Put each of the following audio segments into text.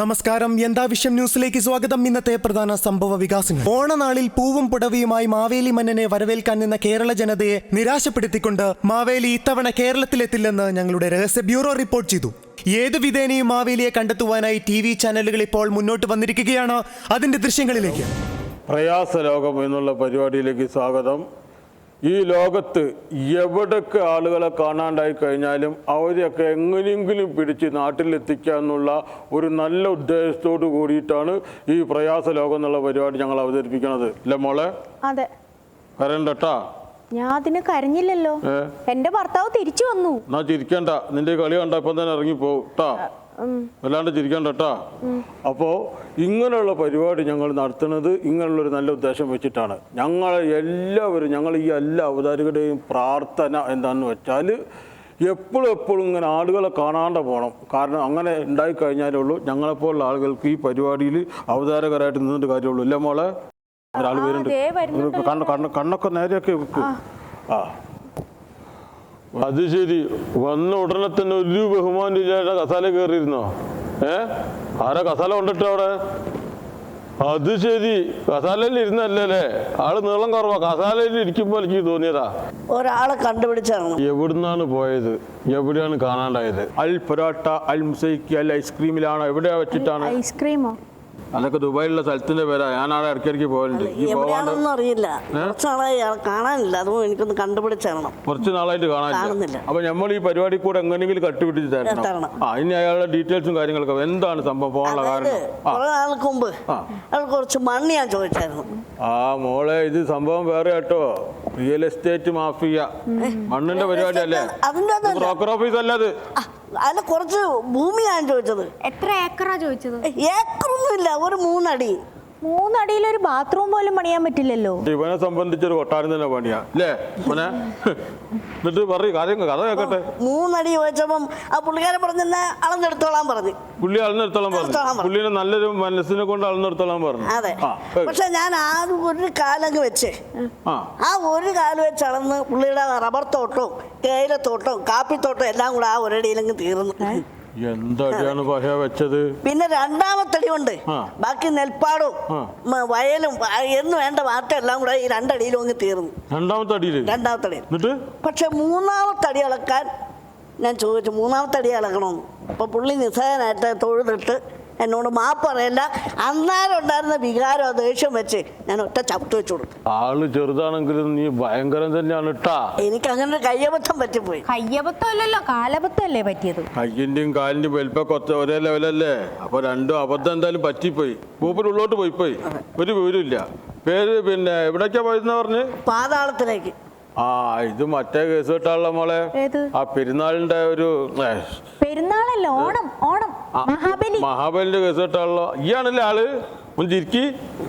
നമസ്കാരം. എന്താ വിഷയം ന്യൂസിലേക്ക് സ്വാഗതം. ഇന്നത്തെ പ്രധാന സംഭവ വികാസങ്ങൾ. ഓണനാളിൽ പൂവും പുടവിയുമായി മാവേലി മന്നനെ വരവേൽക്കാൻ നിന്ന കേരള ജനതയെ നിരാശപ്പെടുത്തിക്കൊണ്ട് മാവേലി ഇത്തവണ കേരളത്തിലെത്തില്ലെന്ന് ഞങ്ങളുടെ രഹസ്യ ബ്യൂറോ റിപ്പോർട്ട് ചെയ്തു. ഏത് വിധേനയും മാവേലിയെ കണ്ടെത്തുവാനായി ടി വി ചാനലുകൾ ഇപ്പോൾ മുന്നോട്ട് വന്നിരിക്കുകയാണ്. അതിന്റെ ദൃശ്യങ്ങളിലേക്ക്. പ്രയാസ ലോകം എന്നുള്ള പരിപാടിയിലേക്ക് സ്വാഗതം. ഈ ലോകത്ത് എവിടൊക്കെ ആളുകളെ കാണാണ്ടായി കഴിഞ്ഞാലും അവരെയൊക്കെ എങ്ങനെയെങ്കിലും പിടിച്ച് നാട്ടിലെത്തിക്കുക എന്നുള്ള ഒരു നല്ല ഉദ്ദേശത്തോടു കൂടിയിട്ടാണ് ഈ പ്രയാസ ലോകം എന്നുള്ള പരിപാടി ഞങ്ങൾ അവതരിപ്പിക്കുന്നത് അല്ലേ മോളെ? അതെ. കരണ്ടട്ടാ ഞാൻ അതിന് കരഞ്ഞില്ലല്ലോ? എന്റെ ഭർത്താവ് തിരിച്ചു വന്നു. എന്നാ ചിരിക്കണ്ട. നിന്റെ കളി കണ്ട ഇപ്പം തന്നെ പോകും ട്ടാ. വല്ലാണ്ട് ചിരിക്കണ്ട കേട്ടോ അപ്പോൾ ഇങ്ങനെയുള്ള പരിപാടി ഞങ്ങൾ നടത്തുന്നത് ഇങ്ങനെയുള്ള ഒരു നല്ല ഉദ്ദേശം വെച്ചിട്ടാണ്. ഞങ്ങൾ എല്ലാവരും ഞങ്ങൾ ഈ എല്ലാ അവതാരകരുടെയും പ്രാർത്ഥന എന്താണെന്ന് വെച്ചാൽ എപ്പോഴും എപ്പോഴും ഇങ്ങനെ ആളുകളെ കാണാണ്ട് പോകണം കാരണം അങ്ങനെ ഉണ്ടായി കഴിഞ്ഞാലേ ഉള്ളൂ. ഞങ്ങളെപ്പോലുള്ള ആളുകൾക്ക് ഈ പരിപാടിയിൽ അവതാരകരായിട്ട് നിന്നിട്ട് കാര്യമുള്ളൂ. ഇല്ല മോളെ? ഒരാൾ കണ്ണൊക്കെ നേരെയൊക്കെ വെക്കും. ആ. അത് ശരി. വന്ന ഉടനെ തന്നെ ഒരു ബഹുമാനം ഇല്ലാതെ കസാല കയറിയിരുന്നോ? ഏ? ആരാ കസാല കൊണ്ടിട്ട് അവിടെ? അത് ശരി. കസാലയിൽ ഇരുന്നല്ലേ ആൾ നീളം കുറവാ. കസാലയിൽ ഇരിക്കുമ്പോ എനിക്ക് തോന്നിയതാ. ഒരാളെ കണ്ടുപിടിച്ചാണ് എവിടുന്നാണ് പോയത്? എവിടെയാണ് കാണാണ്ടായത്? അൽ പൊറോട്ട അൽ മുസൈക്ക് അൽ ഐസ്ക്രീമിലാണോ? എവിടെയാ വെച്ചിട്ടാണ്? ഐസ്ക്രീമോ? അതൊക്കെ ദുബായിലുള്ള സ്ഥലത്തിന്റെ പേരാ. ഞാൻ അവിടെ ഇടയ്ക്കിടയ്ക്ക് പോകലുണ്ട്. ഈ എവിടെയാണെന്നൊന്നും അറിയില്ല. കുറച്ചാളായി അയാളെ കാണാനില്ല. അതും എനിക്കൊന്ന് കണ്ടുപിടിച്ചേരണം കുറച്ച് നാളായിട്ട് കാണാനില്ല. കാണുന്നില്ല. അപ്പൊ നമ്മൾ ഈ പരിപാടി കൂടെ എങ്ങനെയെങ്കിലും കട്ടുപിടിച്ച് തരണം. തരണം. ആ ഇനി അയാളുടെ ഡീറ്റെയിൽസും കാര്യങ്ങളൊക്കെ എന്താണ് സംഭവം? പോകാനുള്ള അതായത് കാരണം? ആ. കുറെ നാൾക്ക് മുമ്പ് ആ. അയാൾ കുറച്ച് മണ്ണ് ഞാൻ ചോദിച്ചായിരുന്നു. ആ മോളെ ഇത് സംഭവം വേറെ കേട്ടോ. Real estate mafia. മണ്ണിന്റെ പരിപാടി അല്ലേ അതിന്റെ അതല്ല ബ്രോക്കർ ഓഫീസ് അല്ല അത്. ആ, അതിന് കുറച്ച് ഭൂമിയാണ് ചോദിച്ചത്. എത്ര ഏക്കറാ ചോദിച്ചത്? ഏക്കറൊന്നും ഇല്ല ഒരു മൂന്നടി. മൂന്നടിയിൽ ഒരു ബാത്റൂം പോലും പണിയാൻ പറ്റില്ലല്ലോ. ഇവനെ സംബന്ധിച്ചൊരു കൊട്ടാരം തന്നെ പണിയാ. അല്ലേ മോനെ. എന്നിട്ട് പറയും കാര്യം കഥ കേക്കട്ടെ. മൂന്നടി ചോദിച്ചപ്പം ആ പുള്ളിക്കാരൻ പറഞ്ഞെന്നാ അളന്നെടുത്തോളാൻ പറഞ്ഞു. പുള്ളി അളന്നെടുത്തോളം അളന്നെടുത്തോളാൻ പറഞ്ഞു. പറഞ്ഞു. പുള്ളിനെ നല്ലൊരു മനസ്സിനെ കൊണ്ട് അളന്നെടുത്തോളം പറഞ്ഞു. അതെ. ആ കേക്ക്. പക്ഷെ ഞാൻ ആ ഒരു കാലങ്ങ് വെച്ചേ. ആ. ആ ഒരു കാൽ വെച്ച് അളന്ന് പുള്ളിയുടെ റബ്ബർ തോട്ടവും തേയിലത്തോട്ടവും കാപ്പിത്തോട്ടവും എല്ലാം കൂടെ ആ ഒരടിയിലങ്ങ് തീർന്നു. എന്തടിയാണ് പശ വെച്ചത്? പിന്നെ രണ്ടാമത്തടിയുണ്ട് ബാക്കി നെൽപ്പാടും വയലും എന്ന് വേണ്ട വാർത്ത എല്ലാം കൂടെ ഈ രണ്ടടിയിലും അങ്ങ് തീർന്നു. രണ്ടാമത്തെ അടിയിൽ? രണ്ടാമത്തെ എന്നിട്ട്? പക്ഷെ മൂന്നാമത്തെ അടി അളക്കാൻ ഞാൻ ചോദിച്ചു മൂന്നാമത്തെ അടി അളക്കണമെന്ന്. അപ്പോൾ പുള്ളി നിസ്സഹനായിട്ട് തൊഴുതിട്ട് എന്നോട് മാപ്പ് പറയല്ല അന്നേരം ഉണ്ടായിരുന്ന വികാരം ദേഷ്യം വെച്ച് ഞാൻ ഒറ്റ ചവിട്ട് വെച്ചു കൊടുക്കും ആൾ ചെറുതാണെങ്കിലും നീ ഭയങ്കരം തന്നെയാണ് ഇട്ടാ എനിക്ക് അങ്ങനെ ഒരു കയ്യബദ്ധം പറ്റിപ്പോയി. കയ്യബദ്ധം അല്ലല്ലോ കാലബദ്ധം അല്ലേ പറ്റിയത്? കയ്യിന്റെയും കാലിന്റെയും വലിപ്പൊക്കെ ഒത്ത ഒരേ ലെവലല്ലേ? അപ്പൊ രണ്ടും അബദ്ധം എന്തായാലും പറ്റിപ്പോയി. മൂപ്പര് ഉള്ളോട്ട് പോയി പോയി ഒരു വിവരമില്ല പേര് പിന്നെ എവിടേക്കാ പോയെന്ന് പറഞ്ഞ്? പാതാളത്തിലേക്ക്. ആ ഇത് മറ്റേ കേസ് കിട്ടാനുള്ള മോളെ. ഏത്? ആ പെരുന്നാളിന്റെ ഒരു ഏ, പെരുന്നാളല്ല ഓണം ഓണം. മഹാബലി. മഹാബലിന്റെ കേസ് കേട്ടാണല്ലോ ഈ ആണല്ലേ ആൾ? മുഞ്ചിരിക്കി ചിരിക്കി.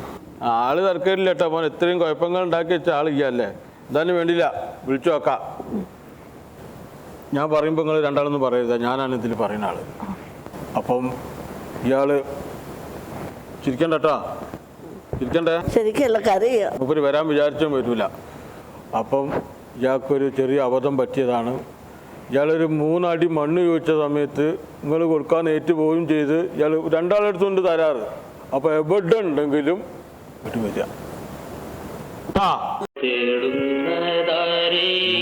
ആൾ തർക്കമില്ല കേട്ടോ മോൻ. ഇത്രയും കുഴപ്പങ്ങൾ ഉണ്ടാക്കി വെച്ച ആൾ ഈ അല്ലേ എന്തായാലും വേണ്ടില്ല. വിളിച്ചു നോക്കാം. ഞാൻ പറയുമ്പോൾ നിങ്ങൾ രണ്ടാളൊന്നും പറയരുത്. ഞാനാണ് ഇതിൽ പറയുന്ന ആൾ. അപ്പം ഇയാൾ ചിരിക്കണ്ട കേട്ടോ ചിരിക്കണ്ടേ? ശരിക്കല്ല മൂപ്പര് വരാൻ വിചാരിച്ചും വരില്ല അപ്പം ഇയാൾക്കൊരു ചെറിയ അബദ്ധം പറ്റിയതാണ് ഇയാളൊരു മൂന്നടി മണ്ണ് ചോദിച്ച സമയത്ത് നിങ്ങൾ കൊടുക്കാൻ ഏറ്റു പോവുകയും ചെയ്ത് ഇയാൾ രണ്ടാളെടുത്തുകൊണ്ട് തരാറ്. അപ്പോൾ എവിടെ ഉണ്ടെങ്കിലും ഇട്ട് വരിക. ആ.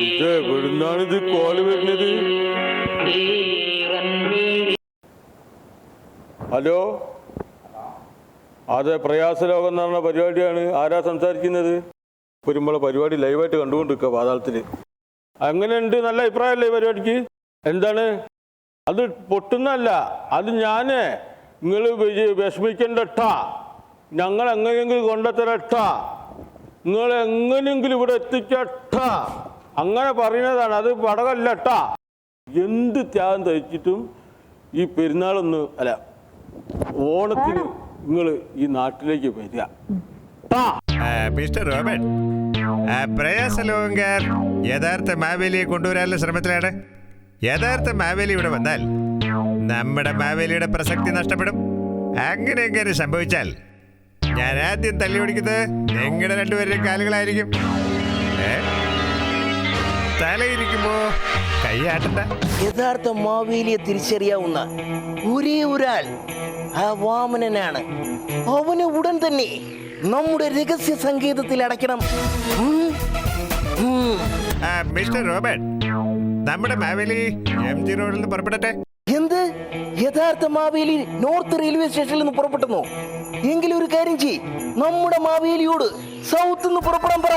ഇത് എവിടുന്നാണ് ഇത് കോൾ വരുന്നത്? ഹലോ? അതെ പ്രയാസലോകം എന്ന് പറഞ്ഞ പരിപാടിയാണ്. ആരാ സംസാരിക്കുന്നത്? വരുമ്പോൾ പരിപാടി ലൈവായിട്ട് കണ്ടുകൊണ്ടിരിക്കുക പാതാളത്തിൽ അങ്ങനെയുണ്ട് നല്ല അഭിപ്രായമല്ലേ പരിപാടിക്ക്? എന്താണ്? അത് പൊട്ടുന്നല്ല അത് ഞാൻ നിങ്ങൾ വിഷമിക്കണ്ടട്ട. ഞങ്ങൾ എങ്ങനെയെങ്കിലും കൊണ്ടെത്തരട്ട. നിങ്ങൾ എങ്ങനെയെങ്കിലും ഇവിടെ എത്തിക്കട്ട. അങ്ങനെ പറയുന്നതാണ് അത് പടകല്ലട്ട എന്ത് ത്യാഗം തയ്ച്ചിട്ടും ഈ പെരുന്നാളൊന്ന് അല്ല ഓണത്തിന് നിങ്ങൾ ഈ നാട്ടിലേക്ക് വരിക. മിസ്റ്റർ റോബർട്ട് ആ, യഥാർത്ഥ മാവേലിയെ കൊണ്ടുവരാനുള്ള ശ്രമത്തിലാണ്. യഥാർത്ഥ മാവേലി ഇവിടെ വന്നാൽ നമ്മുടെ മാവേലിയുടെ പ്രസക്തി നഷ്ടപ്പെടും. അങ്ങനെ എങ്ങനെ സംഭവിച്ചാൽ ഞാൻ ആദ്യം തല്ലി ഓടിക്കുന്നത് നിങ്ങളുടെ രണ്ടുപേരുടെയും കാലുകളായിരിക്കും? തലയിരിക്കുമ്പോ കൈയാട്ടണ്ട. യഥാർത്ഥ മാവേലിയെ തിരിച്ചറിയാവുന്ന ഒരേ ഒരാൾ ആ വാമനനാണ്. അവനെ ഉടൻ തന്നെ നമ്മുടെ രഹസ്യ സംഗീതത്തിൽ അടയ്ക്കണം. മിസ്റ്റർ റോബർട്ട് നമ്മുടെ മാവേലി എം ജി റോഡിൽ നിന്ന് പുറപ്പെടട്ടെ? എന്ത്? യഥാർത്ഥ മാവേലി നോർത്ത് റെയിൽവേ സ്റ്റേഷനിൽ നിന്ന് പുറപ്പെട്ടെന്നോ? എങ്കിലും ഒരു കാര്യം ചെയ്യ്. നമ്മുടെ മാവേലിയോട് സൗത്ത് നിന്ന് പുറപ്പെടാൻ പറ.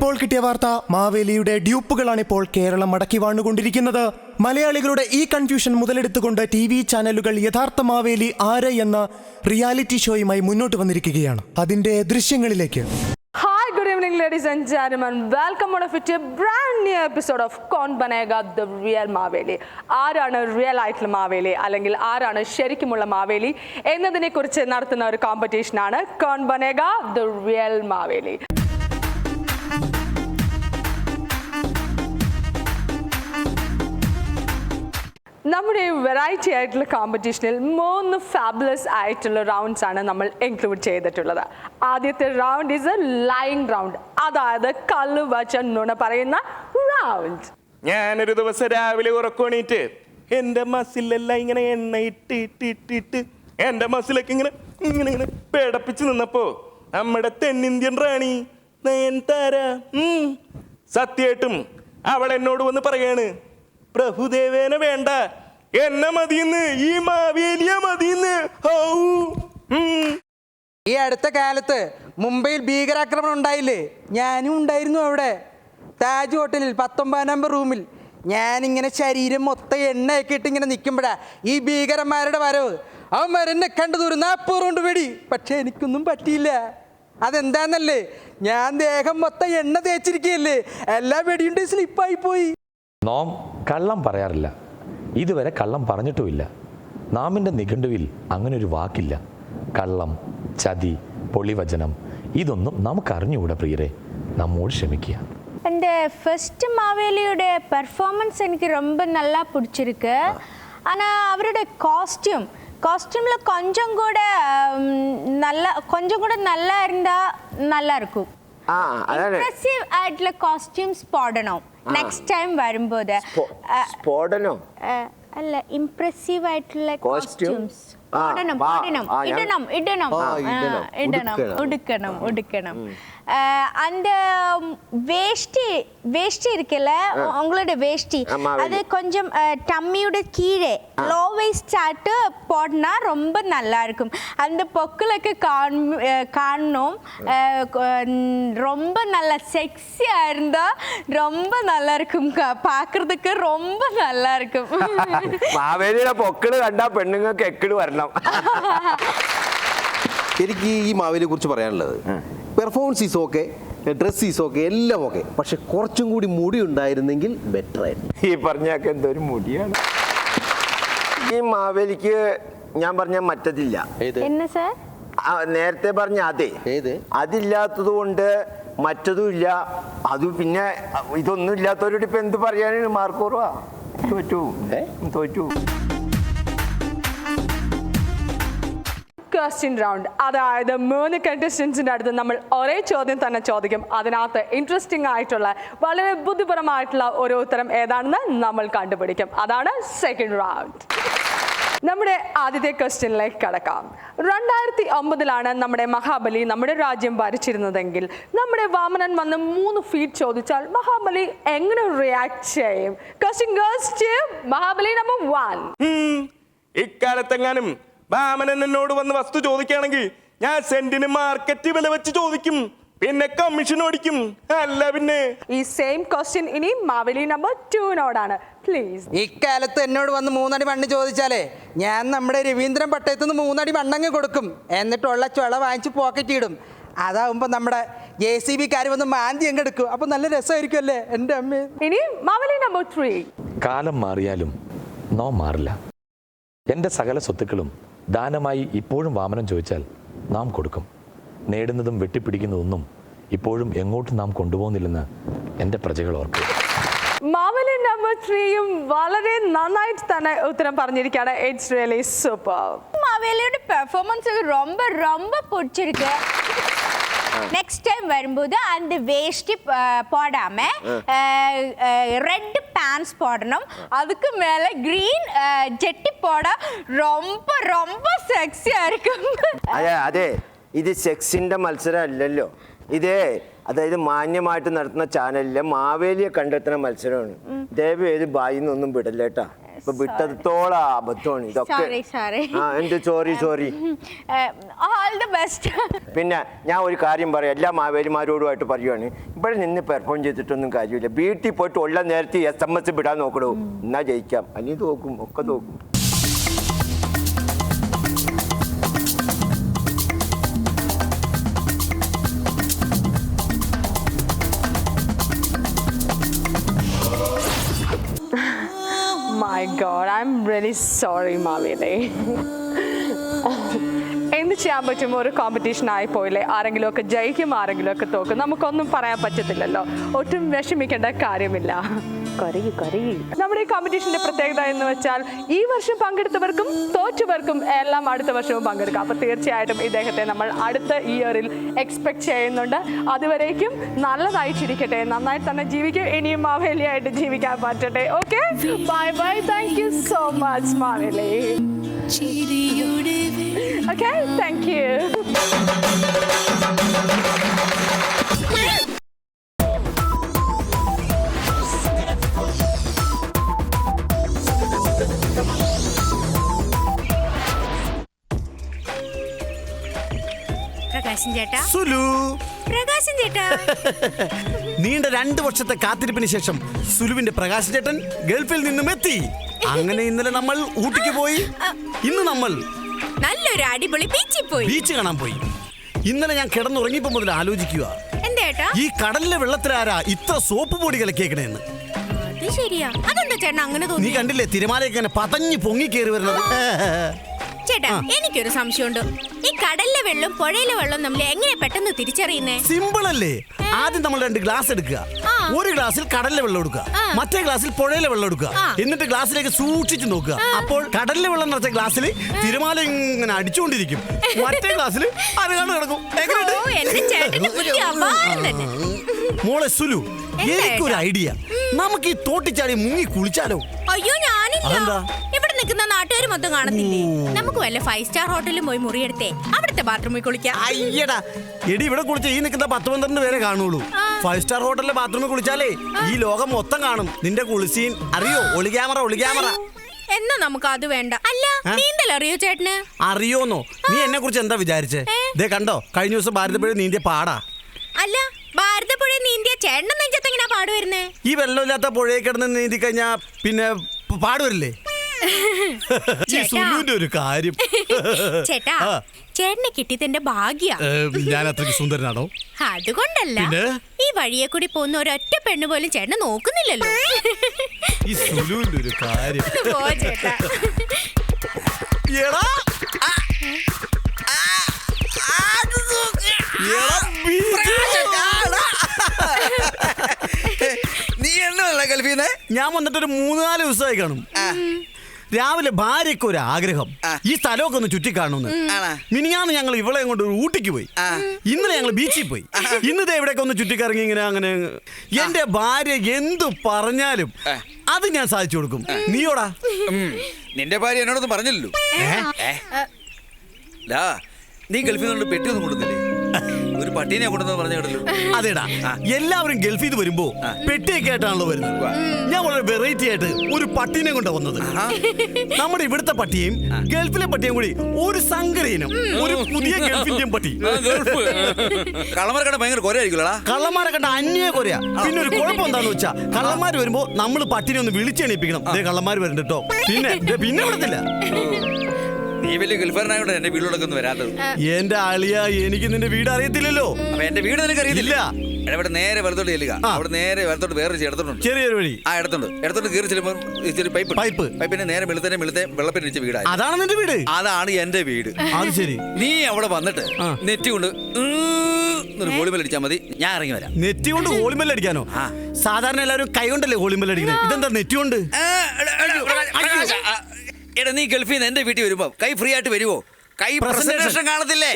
ഇപ്പോൾ കിട്ടിയ വാർത്ത മാവേലിയുടെ ഡ്യൂപ്പുകളാണ് ഇപ്പോൾ കേരളം മടക്കി വാണുകൊണ്ടിരിക്കുന്നത്. മലയാളികളുടെ ഈ കൺഫ്യൂഷൻ മുതലെടുത്തുകൊണ്ട് ടി വി ചാനലുകൾ യഥാർത്ഥ മാവേലി ആര് എന്ന റിയാലിറ്റി ഷോയുമായി മുന്നോട്ട് വന്നിരിക്കുകയാണ്. അതിന്റെ ദൃശ്യങ്ങളിലേക്ക്. Hi good evening ladies and ജാനുമൻ welcome on to brand new episode of Kaun Banega the real Maveli ആരാണ് റിയൽ ആയിട്ടുള്ള മാവേലി അല്ലെങ്കിൽ ആരാണ് ശരിക്കുമുള്ള മാവേലി എന്നതിനെക്കുറിച്ച് നടത്തുന്ന ഒരു കോമ്പറ്റീഷനാണ് കോൺ ബനേഗ ദ റിയൽ മാവേലി നമ്മുടെ വെറൈറ്റി ആയിട്ടുള്ള കോമ്പറ്റീഷനിൽ മൂന്ന് ഫാബുലസ് ആയിട്ടുള്ള റൗണ്ട്സ് ആണ് നമ്മൾ ഇൻക്ലൂഡ് ചെയ്തിട്ടുള്ളത്. ആദ്യത്തെ round is a lying round അതായത് കള്ളു വച്ച നുണ പറയുന്ന റൗണ്ട് ഞാനൊരു ദിവസം രാവിലെ ഉറക്കണീറ്റ് എന്റെ മസിലെല്ലാം ഇങ്ങനെ എണ്ണ ഇട്ട് ഇട്ട് ഇട്ട് ഇട്ട് എന്റെ മസിലൊക്കെ ഇങ്ങനെ ഇങ്ങനെ ഇങ്ങനെ പേടപ്പിച്ച് നിന്നപ്പോ നമ്മുടെ തെന്നിന്ത്യൻ റാണി നയൻതാര സത്യായിട്ടും അവൾ എന്നോട് വന്ന് പറയാണ് പ്രഭുദേവേന വേണ്ട. എന്നെ മതിയെന്ന് ഈ മാവേലിയ മതിയെന്ന്. ഹൗ. ഈ അടുത്ത കാലത്ത് മുംബൈയിൽ ഭീകരാക്രമണം ഉണ്ടായില്ലേ? ഞാനും ഉണ്ടായിരുന്നു അവിടെ. താജ് ഹോട്ടലിൽ പത്തൊമ്പത് നമ്പർ റൂമിൽ ഞാനിങ്ങനെ ശരീരം മൊത്തം എണ്ണയൊക്കെ ഇട്ട് ഇങ്ങനെ നിൽക്കുമ്പോഴാ ഈ ഭീകരന്മാരുടെ വരവ്. അവൻ എന്നെ കണ്ടു ദൂരം നാപ്പൂറുകൊണ്ട് കൊണ്ട് വെടി. പക്ഷെ എനിക്കൊന്നും പറ്റിയില്ല. അതെന്താന്നല്ലേ? ഞാൻ ദേഹം മൊത്തം എണ്ണ തേച്ചിരിക്കുകയല്ലേ? എല്ലാ വെടിയുണ്ട് സ്ലിപ്പായി പോയി. നാം കള്ളം പറയാറില്ല ഇതുവരെ കള്ളം പറഞ്ഞിട്ടുമില്ല നാമിൻ്റെ നിഘണ്ടുവിൽ അങ്ങനെ ഒരു വാക്കില്ല കള്ളം ചതി പൊളിവചനം ഇതൊന്നും നമുക്ക് അറിഞ്ഞുകൂടാ പ്രിയരെ നമ്മോട് ക്ഷമിക്കുക இந்த ஃபர்ஸ்ட் மாவேலியோட பெர்ஃபார்மன்ஸ் எனக்கு ரொம்ப நல்லா பிடிச்சிருக்கு ஆனால் அவரோட காஸ்டியூம் காஸ்டியூமில் கொஞ்சம் கூட ம், நல்லா கொஞ்சம் கூட நல்லா இருந்தால் நல்லா இருக்கும் ഇംപ്രസീവ് ആയിട്ടുള്ള കോസ്റ്റ്യൂംസ് പോടണം. നെക്സ്റ്റ് ടൈം വരുമ്പോൾ സ്ഫോടനോ? അല്ല ഇംപ്രസീവ് ആയിട്ടുള്ള കോസ്റ്റ്യൂംസ് പോടണം ഇടണം വാ. ഇടണം ഇടണം. ഇടണം. ഉടുക്കണം. ഉടുക്കണം அந்த வேஷ்டி வேஷ்டி இருக்குல்ல உங்களோட வேஷ்டி ஆ, மாவேலி. அது கொஞ்சம் டம்மியோட கீழே லோ வேஸ்ட் ஆட்டு போடனா ரொம்ப நல்லா இருக்கும் அந்த பொக்குலுக்கு காண் அஹ், காணணும் அஹ், கொ- ம், ரொம்ப நல்ல செக்ஸியா இருந்தா ரொம்ப நல்லா இருக்கும் க- பார்க்கிறதுக்கு ரொம்ப நல்லா இருக்கும் മാവേലിയുടെ പൊക്കിള് കണ്ടാ പെണ്ണുങ്ങൾക്ക് എക്കിട് വരണം എനിക്ക് ഈ മാവേലിയെ കുറിച്ച് പറയാനുള്ളത് performance is okay dress is okay എല്ലാം ഓക്കെ പക്ഷെ കുറച്ചും കൂടി മുടി ഉണ്ടായിരുന്നെങ്കിൽ ബെറ്റർ ആയിരുന്നു. ഈ പറഞ്ഞൊക്കെ എന്തൊരു മുടിയാണ്. ഈ മാവേലിക്ക് ഞാൻ പറഞ്ഞ മറ്റതില്ല. നേരത്തെ പറഞ്ഞ അതെ. അതില്ലാത്തത് കൊണ്ട് മറ്റതും ഇല്ല. അത് പിന്നെ ഇതൊന്നും ഇല്ലാത്തവരോട് ഇപ്പൊ എന്ത് പറയാനാണ്? മാർക്ക് കുറവാ തോറ്റു തോറ്റു. ക്വസ്റ്റ്യൻ റൗണ്ട് അതായത് മൂന്ന് കണ്ടസ്റ്റൻസിന്റെ അടുത്ത് നമ്മൾ ഒരേ ചോദ്യം തന്നെ ചോദിക്കും. അതിനകത്ത് ഇൻട്രസ്റ്റിംഗ് ആയിട്ടുള്ള വളരെ ബുദ്ധിപരമായിട്ടുള്ള ഒരു ഉത്തരം ഏതാണെന്ന് നമ്മൾ കണ്ടുപിടിക്കും. അതാണ് സെക്കൻഡ് റൗണ്ട് നമ്മുടെ ആദ്യത്തെ ക്വസ്റ്റ്യനിലേക്ക് കടക്കാം. രണ്ടായിരത്തി ഒമ്പതിലാണ് നമ്മുടെ മഹാബലി നമ്മുടെ രാജ്യം ഭരിച്ചിരുന്നതെങ്കിൽ നമ്മുടെ വാമനൻ വന്ന് മൂന്ന് ഫീറ്റ് ചോദിച്ചാൽ മഹാബലി എങ്ങനെ റിയാക്ട് ചെയ്യും? Question girls Mahabali number one. ഇക്കാലത്തെങ്ങാനും Vamanan എന്നോട് വന്ന് വസ്തു ചോദിക്കുകയാണെങ്കിൽ ഞാൻ സെന്റിന് മാർക്കറ്റ് വില വെച്ച് ചോദിക്കും. പിന്നെ കമ്മീഷൻ ഓടിക്കും അല്ല പിന്നെ. ഈ സെയിം ക്വസ്റ്റ്യൻ ഇനി മാവലി നമ്പർ ടുവിനോടാണ് പ്ലീസ് ഇക്കാലത്ത് എന്നോട് വന്ന് മൂന്നടി മണ്ണ് ചോദിച്ചാലേ ഞാൻ നമ്മുടെ രവീന്ദ്രൻ പട്ടയത്ത് നിന്ന് മൂന്നടി മണ്ണങ്ങ് കൊടുക്കും. എന്നിട്ടുള്ള ചുള വാങ്ങിച്ച് പോക്കറ്റ് ഇടും. അതാവുമ്പോ നമ്മുടെ ജെ സി ബിക്കാർ വന്ന് മാന്തി അങ്ങ് എടുക്കും. അപ്പൊ നല്ല രസമായിരിക്കും അല്ലേ എന്റെ അമ്മ. ഇനി മാവലി നമ്പർ ത്രീ കാലം മാറിയാലും നോ മാറില്ല. എന്റെ സകല സ്വത്തുക്കളും ദാനമായി ഇപ്പോഴും വാമനം ചോദിച്ചാൽ നാം കൊടുക്കും നേടുന്നതും വെട്ടിപ്പിടിക്കുന്നതൊന്നും ഇപ്പോഴും എങ്ങോട്ടും നാം കൊണ്ടുപോകുന്നില്ലെന്ന് എൻ്റെ പ്രജകൾ ഓർക്കുക മാവേലി നമ്പർ ത്രീയും വളരെ നന്നായിട്ട് തന്നെ ഉത്തരം പറഞ്ഞിരിക്കുകയാണ് ഇറ്റ്സ് റിയലി സൂപ്പർ மாவேலியோட பெர்ஃபார்மன்ஸ் ரொம்ப ரொம்ப பிடிச்சிருக்கு நெக்ஸ்ட் டைம் வரும்போது அந்த வேஷ்டி ப- போடாம ரெட் பேண்ட்ஸ் போடணும் அதுக்கு மேல கிரீன் ஜெட்டி போட ரொம்ப ரொம்ப செக்ஸியா இருக்கும் അതെ അതെ ഇത് സെക്സിന്റെ മത്സരം അല്ലല്ലോ ഇത് അതായത് മാന്യമായിട്ട് നടത്തുന്ന ചാനലിലെ മാവേലിയെ കണ്ടെത്തുന്ന മത്സരമാണ് ദയവ് ഏത് ബായിന്നൊന്നും വിടല്ലേട്ടാ ഇപ്പൊ വിട്ടത്തോളം അബദ്ധമാണ് ഇതൊക്കെ. സോറി സോറി ആ എന്ത്? സോറി സോറി ദി ബെസ്റ്റ് പിന്നെ ഞാൻ ഒരു കാര്യം പറയാം. എല്ലാ മാവേലിമാരോടുമായിട്ട് പറയുവാണ്. ഇവിടെ നിന്ന് പെർഫോം ചെയ്തിട്ടൊന്നും കാര്യമില്ല. വീട്ടിൽ പോയിട്ട് ഉള്ള നേരത്തെ എസ് എം എസ് വിടാൻ നോക്കണോ എന്നാ ജയിക്കാം. അല്ലെങ്കിൽ തോക്കും ഒക്കെ തോക്കും my god I am really sorry Maveli. എന്ത് ചെയ്യാൻ പറ്റും? ഒരു കോമ്പറ്റീഷൻ ആയി പോയില്ലേ? ആരെങ്കിലും ഒക്കെ ജയിക്കും ആരെങ്കിലും ഒക്കെ തോക്കും. നമുക്കൊന്നും പറയാൻ പറ്റത്തില്ലല്ലോ. ഒട്ടും വിഷമിക്കേണ്ട കാര്യമില്ല. കരുകി കരയു. നമ്മുടെ ഈ കോമ്പറ്റീഷന്റെ പ്രത്യേകത എന്ന് വെച്ചാൽ ഈ വർഷം പങ്കെടുത്തവർക്കും തോറ്റവർക്കും എല്ലാം അടുത്ത വർഷവും പങ്കെടുക്കാം. അപ്പൊ തീർച്ചയായിട്ടും ഇദ്ദേഹത്തെ നമ്മൾ അടുത്ത ഇയറിൽ എക്സ്പെക്ട് ചെയ്യുന്നുണ്ട്. അതുവരേക്കും നല്ലതായി ചിരിക്കട്ടെ. നന്നായി തന്നെ ജീവിക്കും. ഇനിയും മാവേലിയായിട്ട് ജീവിക്കാൻ പറ്റട്ടെ. Okay bye bye thank you so much Maveli. Okay thank you Prakashan ചേട്ടാ. സുലു. പ്രകാശൻ ചേട്ടാ. നീണ്ട രണ്ട് വർഷത്തെ കാത്തിരിപ്പിന് ശേഷം സുലുവിന്റെ പ്രകാശൻ ചേട്ടൻ ഗൾഫിൽ നിന്നും എത്തി. അങ്ങനെ ഇന്നലെ നമ്മൾ ഊട്ടിക്ക് പോയി. ഇന്ന് നമ്മൾ നല്ലൊരു അടിപൊളി ബീച്ചിൽ പോയി. ബീച്ച് കാണാൻ പോയി. ഇന്നലെ ഞാൻ കിടന്നുറങ്ങിയപ്പോ മുതൽ ആലോചിക്കുക. ഈ കടലിലെ വെള്ളത്തിലാരാ ഇത്ര സോപ്പ് പൊടി കലക്കിയേക്കണേന്ന്? ശരിയാ. അതെന്താ ചേട്ടൻ അങ്ങനെ നീ കണ്ടില്ലേ തിരമാലയൊക്കെ പതഞ്ഞ് പൊങ്ങി കയറി വരുന്നത്? ചേട്ടാ എനിക്കൊരു സംശയമുണ്ട്. ഈ കടലിലെ വെള്ളം പുഴയിലെ വെള്ളം നമ്മൾ എങ്ങനെ പെട്ടെന്ന് തിരിച്ചറിയുന്നേ? സിമ്പിൾ അല്ലേ? ആദ്യം നമ്മൾ രണ്ട് ഗ്ലാസ് എടുക്കുക. ഒരു ഗ്ലാസ്സിൽ കടലിലെ വെള്ളം എടുക്കുക. മറ്റേ ഗ്ലാസ്സിൽ പുഴയിലെ വെള്ളം എടുക്കുക. എന്നിട്ട് ഗ്ലാസ്സിലേക്ക് സൂക്ഷിച്ചു നോക്കുക. അപ്പോൾ കടലിലെ വെള്ളം നിറച്ച ഗ്ലാസ്സിൽ തിരമാല ഇങ്ങനെ അടിച്ചുകൊണ്ടിരിക്കും. മറ്റേ ഗ്ലാസ്സിൽ അരകാണ്ട് കിടക്കും. മോളെ സുലു എനിക്കൊരു ഐഡിയ. നമുക്ക് ഈ തോട്ടിച്ചാടി മുങ്ങി കുളിച്ചാലോ? അയ്യോ ഞാനില്ല. അതെന്താ? ഇവിടെ നിൽക്കുന്ന നാട്ടുകാർ മൊത്തം കാണത്തില്ലേ നമുക്ക് വല്ല ഫൈവ് സ്റ്റാർ ഹോട്ടലിൽ പോയി മുറിയെടുത്തേ. അവിടുത്തെ ബാത്റൂമിൽ കുളിക്കാം. അയ്യടാ. എടി ഇവിടെ കുളിച്ച ഈ നിൽക്കുന്ന പത്ത് പന്ത്രണ്ട് പേരെ കാണുള്ളൂ. ഫൈവ് സ്റ്റാർ ഹോട്ടലിലെ ബാത്റൂമിൽ കുളിച്ചാലേ ഈ ലോകം മൊത്തം കാണും. നിന്റെ കുളിസീൻ. അറിയോ? ഒളി ക്യാമറ ഒളി ക്യാമറ എന്നാ നമുക്ക് അത് വേണ്ട. അല്ല നീന്തൽ അറിയോ ചേട്ടന്? അറിയോന്നോ? നീ എന്നെ കുറിച്ച് എന്താ വിചാരിച്ചേ? ദേ കണ്ടോ? കഴിഞ്ഞ ദിവസം ഭാരതപ്പുഴ നീന്തിയ പാടാ. അല്ല നീന്തിയ ചേട്ടൻ നെഞ്ചത്ത് എങ്ങനെയാ പാട് വരുന്നേ? ഈ വെള്ളമില്ലാത്ത പുഴയിൽ കിടന്ന് നീന്തി കഴിഞ്ഞാ പിന്നെ പാടുവരില്ലേ ഈ ചേട്ടാ. ഒരു കാര്യം. ചേട്ടാ. ചേട്ടനെ കിട്ടിയതിന്റെ ഭാഗ്യ. ഞാൻ അത്രയ്ക്ക് സുന്ദരനാണോ? അതുകൊണ്ടല്ല. ഈ വഴിയെ കൂടി പോകുന്ന ഒരൊറ്റ പെണ്ണ് പോലും ചേട്ടനെ നോക്കുന്നില്ലല്ലോ. ഈ സുലുവിന്റെ ഒരു കാര്യം. ചേട്ടാ. എന്നല്ല ഗൾഫീന്ന് ഞാൻ വന്നിട്ട് ഒരു മൂന്ന് നാല് ദിവസമായി കാണും. രാവിലെ ഭാര്യക്ക് ഒരു ആഗ്രഹം. ഈ സ്ഥലമൊക്കെ ഒന്ന് ചുറ്റിക്കാണുന്ന്? മിനിഞ്ഞാന്ന് ഞങ്ങൾ ഇവളെ കൊണ്ട് ഊട്ടിക്ക് പോയി. ഇന്നലെ ഞങ്ങൾ ബീച്ചിൽ പോയി. ഇന്നത്തെ എവിടെയൊക്കെ ഒന്ന് ചുറ്റിക്കറങ്ങി ഇങ്ങനെ അങ്ങനെ എന്റെ ഭാര്യ എന്തു പറഞ്ഞാലും അത് ഞാൻ സാധിച്ചു കൊടുക്കും. നീയോടാ? നിന്റെ ഭാര്യ എന്നോടൊന്നും പറഞ്ഞല്ലോ നീ ഗൾഫിൽ പെട്ടി ഒന്നും കൊടുത്തില്ലേ ഒരു പട്ടീനെ കൊണ്ടെന്ന് പറഞ്ഞു കേട്ടല്ലോ. അതേടാ. എല്ലാവരും ഗൾഫിൽ നിന്ന് വരുമ്പോ പെട്ടിയൊക്കെ ആയിട്ടാണല്ലോ വരുന്നത്. ഞാൻ വളരെ വെറൈറ്റി ആയിട്ട് ഒരു പട്ടീനെ കൊണ്ടാ വന്നത്. നമ്മുടെ ഇവിടുത്തെ പട്ടിയും ഗൾഫിലെ പട്ടിയും കൂടി ഒരു സങ്കരയിനം ഒരു പുതിയ ഗൾഫിന്റെയും പട്ടി. കള്ളമരക്കട ഭയങ്കര കൊരയായിരിക്കുമല്ലോടാ. കള്ളന്മാരെ കണ്ട അന്യ കൊറയാ പിന്നെ ഒരു കുഴപ്പം എന്താന്ന് വെച്ചാ കള്ളന്മാർ വരുമ്പോ നമ്മൾ പട്ടിനെ ഒന്ന് വിളിച്ചെണീപ്പിക്കണം. ദേ വരുന്നുണ്ടോ പിന്നെ പിന്നെ വിടത്തില്ല. നീ വലിയ ഗൾഫാരനായോണ്ട് എന്റെ വീട്ടിലൊക്കെ ഒന്ന് വരാത്തത്. എന്റെ ആളിയ എനിക്ക് നിന്റെ വീട് അറിയത്തില്ലല്ലോ. അപ്പൊ എന്റെ വീട് നിനക്ക് അറിയത്തില്ല. ഇവിടെ നേരെ വലത്തോട്ട് ചെല്ലുക. അവിടെ നേരെ വലത്തോട്ട് വേറെ ഇടത്തോട്ടുണ്ട് ചെറിയൊരു വഴി. ആ ഇടത്തോണ്ട് ഇടത്തോട്ട് കയറി ചെല്ലുമ്പോൾ ഇച്ചിരി പൈപ്പ് പൈപ്പ്. പൈപ്പിന്റെ നേരെ വെളുത്തന്നെ വെളുത്തെ വെള്ളപ്പിനിച്ച വീടാണ് അതാണ് നിന്റെ വീട്? അതാണ് എന്റെ വീട്. അത് ശരി. നീ അവിടെ വന്നിട്ട് നെറ്റ് കൊണ്ട് ഹോളിമേൽ അടിച്ചാൽ മതി. ഞാൻ ഇറങ്ങി വരാം. നെറ്റി കൊണ്ട് ഹോളിമല്ല അടിക്കാനോ? സാധാരണ എല്ലാവരും കൈ കൊണ്ടല്ലേ ഹോളിമല്ല അടിക്കുന്നത് ഇതെന്താ നെറ്റി കൊണ്ട്? എടാ നീ ഗൾഫിൽ നിന്ന് എന്റെ വീട്ടിൽ വരുമ്പോ കൈ ഫ്രീ ആയിട്ട് വരുമോ കൈ പ്രസന്റേഷൻ കാണത്തില്ലേ.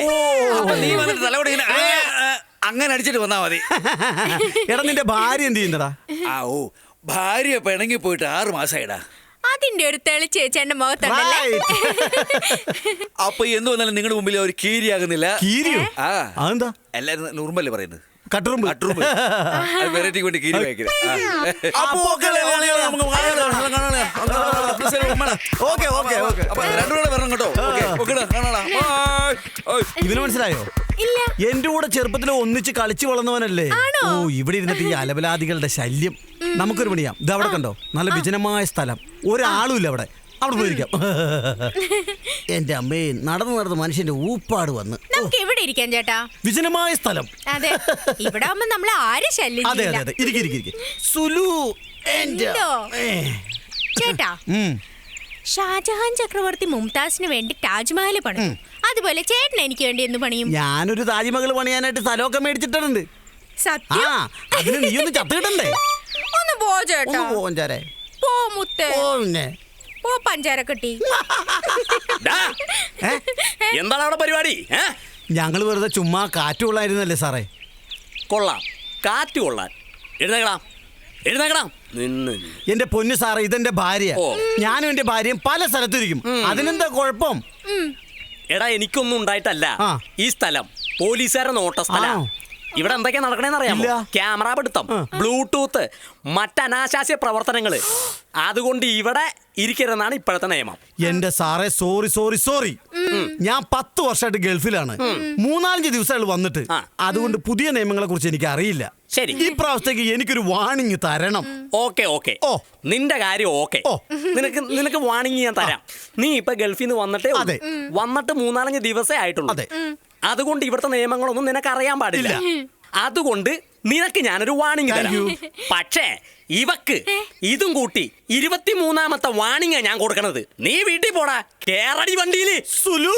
അപ്പൊ നീ വന്നിട്ട് തലവടി ഇങ്ങനെ ആ, ആ, അങ്ങനെ അടിച്ചിട്ട് വന്നാ മതി. എടാ നിന്റെ ഭാര്യ എന്ത് ചെയ്യുന്നടാ? ആ ഓ ഭാര്യ പിണങ്ങി പോയിട്ട് ആറ് മാസമായിടാ അതിന്റെ ഒരു തെളിച്ച് ചേച്ചേന്റെ മുഖത്തുണ്ടല്ലേ? അപ്പൊ എന്ത് വന്നാലും നിങ്ങളുടെ മുമ്പിൽ അവർ കീരിയാകുന്നില്ല. കീരിയോ? ആ. അതെന്താ? എല്ലാരും നോർമല്ലേ പറയുന്നത്? കട്ടുറുമ്പ്. കട്ടുറുമ്പ്. വെറൈറ്റി കൊണ്ട് കീരി വയ്ക്കുന്നത് ഓക്കെ ഓക്കെ ഓക്കെ. രണ്ടുകൂടെ വരണം കേട്ടോ. ഓക്കെ. ഓക്കെ കാണാടാ. ഇവന് മനസ്സിലായോ? ഇല്ല. എന്റെ കൂടെ ചെറുപ്പത്തിൽ ഒന്നിച്ച് കളിച്ചു വളർന്നവനല്ലേ? ഓ ഇവിടെ ഇരുന്നിട്ട് ഈ അലബലാദികളുടെ ശല്യം. നമുക്കൊരു പണിയാം. ഇത് അവിടെ കണ്ടോ? നല്ല വിജനമായ സ്ഥലം. ഒരാളും ഇല്ല അവിടെ. അവിടെ പോയിരിക്കാം. എന്റെ അമ്മേ നടന്നു നടന്ന് മനുഷ്യന്റെ ഊപ്പാട് വന്ന്. നമുക്ക് എവിടെ ഇരിക്കാം ചേട്ടാ? വിജനമായ സ്ഥലം. അതെ. ഇവിടെ ആവുമ്പോ നമ്മൾ ആരും ശല്യം അതെ അതെ ചെയ്യില്ല അതെ. ഇരിക്കും ഇരിക്കും ഇരിക്കും. സുലു എന്റെ എന്തോ? അമ്മേ. ചേട്ടാ ഉം. ഷാജഹാൻ ചക്രവർത്തി മുംതാസിന് വേണ്ടി താജ്മഹൽ പണിയും അതുപോലെ ചേട്ടൻ എനിക്ക് വേണ്ടി എന്ത് പണിയും? ഞാനൊരു താജ്മഹൽ പണിയാനായിട്ട് സ്ഥലമൊക്കെ മേടിച്ചിട്ടുണ്ട്. ആ സത്യം അതിന് നീ ഒന്ന് ചത്തിട്ടണ്ടേ ഒന്ന് പോ ചേട്ടാ. ഒന്ന് പോ മുത്തേ. ഓ പിന്നെ. പോ പഞ്ചാര കിട്ടി. എന്താണ് അവിടെ പരിപാടി? ഞങ്ങൾ വെറുതെ ചുമ്മാ കാറ്റ് കൊള്ളായിരുന്നല്ലേ സാറേ? കൊള്ളാം. കാറ്റ് കൊള്ളാൻ. എഴുന്നേക്കണം എഴുന്നേക്കണം നിന്ന് എന്റെ പൊന്നു സാറേ ഇതെന്റെ ഭാര്യ. ഞാനും എന്റെ ഭാര്യയും പല സ്ഥലത്തിരിക്കും. അതിനെന്താ കുഴപ്പം? എടാ എനിക്കൊന്നും ഉണ്ടായിട്ടല്ല. ആ. ഈ സ്ഥലം പോലീസുകാരെ നോട്ട സ്ഥലം? ഇവിടെ എന്തൊക്കെയാ നടക്കണേന്ന് അറിയാമോ. ക്യാമറ പിടുത്തം ബ്ലൂടൂത്ത് മറ്റനാശാസ്യ പ്രവർത്തനങ്ങൾ. അതുകൊണ്ട് ഇവിടെ ഇരിക്കരുതെന്നാണ് ഇപ്പോഴത്തെ നിയമം. എന്റെ സാറേ സോറി സോറി സോറി. ഞാൻ പത്ത് വർഷമായിട്ട് ഗൾഫിലാണ്. മൂന്നാലഞ്ച് ദിവസങ്ങൾ വന്നിട്ട്. അതുകൊണ്ട് പുതിയ നിയമങ്ങളെ കുറിച്ച് എനിക്ക് അറിയില്ല. ശരി. ഈ പ്രാവശ്യത്തേക്ക് എനിക്കൊരു വാണിംഗ് തരണം. Okay okay. ഓ. നിന്റെ കാര്യം ഓക്കെ. ഓ. നിനക്ക് നിനക്ക് വാണിംഗ് ഞാൻ തരാം. നീ ഇപ്പൊ ഗൾഫിൽ നിന്ന് വന്നിട്ടേ. അതെ. വന്നിട്ട് മൂന്നാലഞ്ച് ദിവസേ ആയിട്ടുള്ളൂ. അതെ. അതുകൊണ്ട് ഇവിടുത്തെ നിയമങ്ങളൊന്നും നിനക്ക് അറിയാൻ പാടില്ല അതുകൊണ്ട് നിനക്ക് ഞാനൊരു വാണിംഗ് തരാം. പക്ഷേ ഇവക്ക് ഇതും കൂട്ടി ഇരുപത്തിമൂന്നാമത്തെ വാണിംഗാ ഞാൻ കൊടുക്കണത്. നീ വീട്ടിൽ പോടാ. കേരടി വണ്ടിയിൽ. സുലു.